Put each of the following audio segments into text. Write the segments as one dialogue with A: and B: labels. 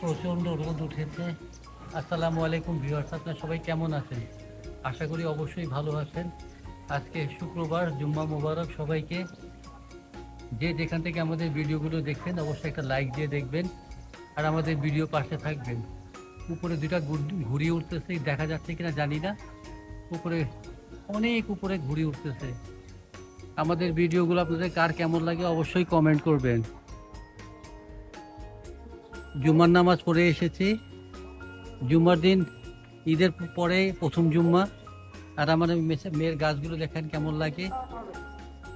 A: প্রচণ্ড রোদ উঠেছে। আসসালামু আলাইকুম ভিউয়ার্স, আপনারা সবাই কেমন আছেন? আশা করি অবশ্যই ভালো আছেন। আজকে শুক্রবার, জুম্মা মুবারক সবাইকে। যে যেখান থেকে আমাদের ভিডিওগুলো দেখছেন, অবশ্যই একটা লাইক দিয়ে দেখবেন আর আমাদের ভিডিও পাশে থাকবেন। উপরে দুটা ঘুড়ি উঠতেছে, দেখা যাচ্ছে কিনা জানি না। উপরে অনেক উপরে ঘুড়ি উঠতেছে। আমাদের ভিডিওগুলো আপনাদের কার কেমন লাগে অবশ্যই কমেন্ট করবেন। জুম্মার নামাজ পড়ে এসেছি। জুম্মার দিন, ঈদের পরে প্রথম জুম্মা। আর আমার মেয়ের গাছগুলো দেখেন কেমন লাগে।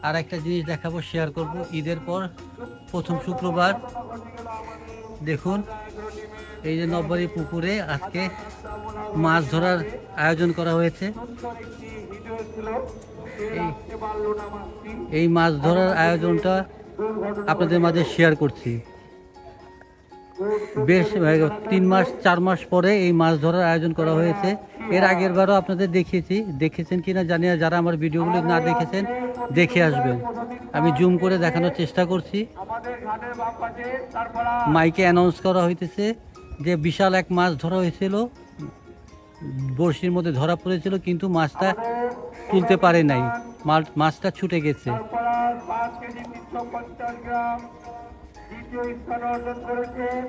A: আর একটা জিনিস দেখাবো শেয়ার করব। ঈদের পর প্রথম শুক্রবার। দেখুন, এই যে নববাড়ি পুকুরে আজকে মাছ ধরার আয়োজন করা হয়েছে। এই মাছ ধরার আয়োজনটা আপনাদের মাঝে শেয়ার করছি। বেশ তিন মাস, চার মাস পরে এই মাছ ধরার আয়োজন করা হয়েছে। এর আগের বারও আপনাদের দেখিয়েছি। দেখেছেন কি না জানি না, যারা আমার ভিডিওগুলো না দেখেছেন, দেখে আসবেন। আমি জুম করে দেখানোর চেষ্টা করছি। মাইকে অ্যানাউন্স করা হইতেছে যে বিশাল এক মাছ ধরা হয়েছিল। বড়শির মধ্যে ধরা পড়েছিল, কিন্তু মাছটা তুলতে পারে নাই। মাছ- মাছটা ছুটে গেছে।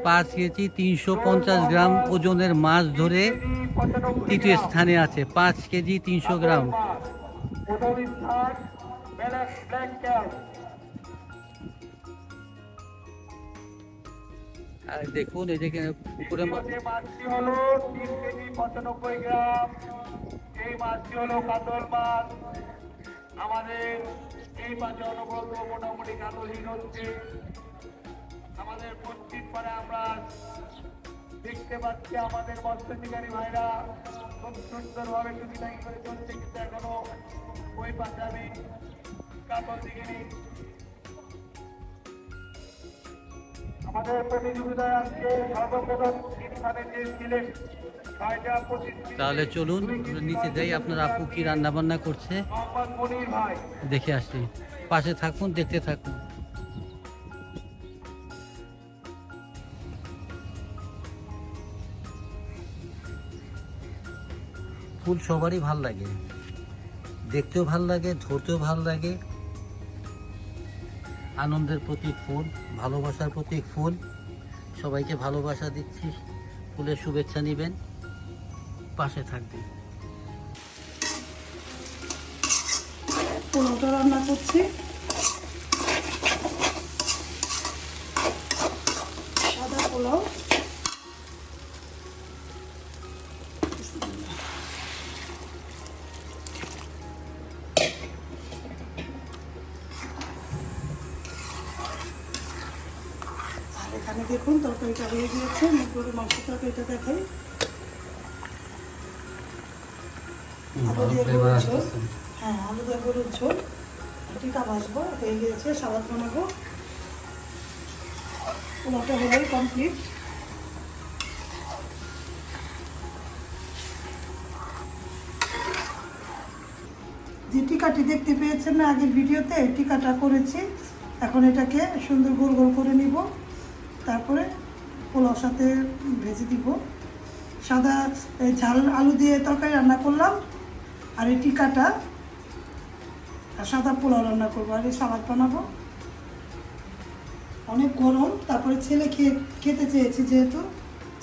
A: পাঁচ কেজি তিনশো পঞ্চাশ গ্রাম ওজনের মাছ ধরে তৃতীয় স্থানে আছে। পাঁচ কেজি তিনশো গ্রাম। দেখুন, এই
B: মাছ। আমাদের এই মোটামুটি হচ্ছে। আমাদের পশ্চিম পারে আমরা দেখতে পাচ্ছি আমাদের মৎস্যশিকারী ভাইরা খুব সুন্দরভাবে টুকিটাকি করে চলছে কিন্তু এখনও ওই আমি কাতল দেখিনি। আমাদের প্রতিযোগিতায় আজকে সর্বপ্রথম স্থানে যে ছিলেন
A: তাহলে চলুন নিচে যাই আপনার আপু কি রান্না বান্না করছে দেখে আসি। পাশে থাকুন দেখতে থাকুন। ফুল সবারই ভালো লাগে। দেখতেও ভালো লাগে, ধরতেও ভালো লাগে। আনন্দের প্রতীক ফুল, ভালোবাসার প্রতীক ফুল। সবাইকে ভালোবাসা দিচ্ছি। ফুলের শুভেচ্ছা নেবেন। পাশে
C: থাকবে রান্না করছি। সাদা পোলাও। এখানে দেখুন তরকারিটা হয়ে গিয়েছে মুরগির মাংস তরকারিটা দেখাই। আলু দিয়ে গরুর ঝোল। হ্যাঁ আলু দিয়ে গরুর ঝোল। টিকা ভাজবো হয়ে গিয়েছে সালাদ বানাবো। হলেই কমপ্লিট যে টিকাটি দেখতে পেয়েছেন না আগের ভিডিওতে টিকাটা করেছি। এখন এটাকে সুন্দর গোল গোল করে নিব। তারপরে পোলাওর সাথে ভেজে দিব। সাদা এই ঝাল আলু দিয়ে তরকারি রান্না করলাম আর এই টিকাটা আর সাদা পোলাও রান্না করব আর এই সালাদ বানাবো। অনেক গরম তারপরে ছেলে খেয়ে খেতে চেয়েছে যেহেতু।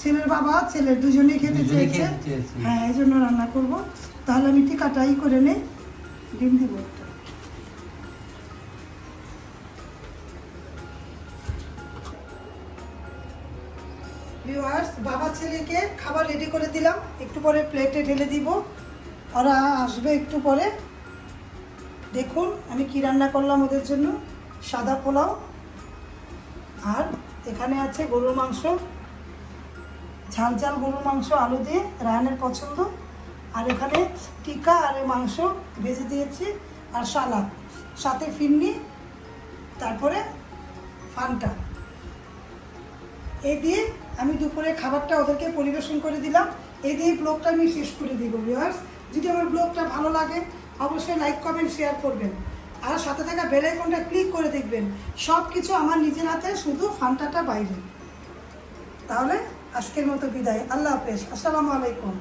C: ছেলের বাবা ছেলের দুজনেই খেতে চেয়েছে।
A: খেতে চেয়েছে।
C: হ্যাঁ এই জন্য রান্না করব। তাহলে আমি টিকাটাই করে নেই ডিম দিব। ভিউয়ার্স বাবা ছেলেকে খাবার রেডি করে দিলাম। একটু পরে প্লেটে ঢেলে দিব। ওরা আসবে একটু পরে। দেখুন, আমি কি রান্না করলাম ওদের জন্য। সাদা পোলাও। আর এখানে আছে গরুর মাংস। ঝাল ঝাল গরুর মাংস, আলু দিয়ে রায়নের পছন্দ। আর এখানে টিকা আর মাংস ভেজে দিয়েছি। আর সালাদ। সাথে ফিরনি, তারপরে ফানটা। এই দিয়ে আমি দুপুরে খাবারটা ওদেরকে পরিবেশন করে দিলাম। এই দিয়ে ব্লগটা আমি শেষ করে দিব ভিউয়ার্স যদি আমার ব্লগটা ভালো লাগে, অবশ্যই লাইক কমেন্ট শেয়ার করবেন। আর সাথে থাকা বেল আইকনটা ক্লিক করে দেখবেন। সব কিছু আমার নিজের হাতে, শুধু ফান্টাটা বাইরে। তাহলে আজকের মতো বিদায়। আল্লাহ হাফেজ। আসসালামু আলাইকুম।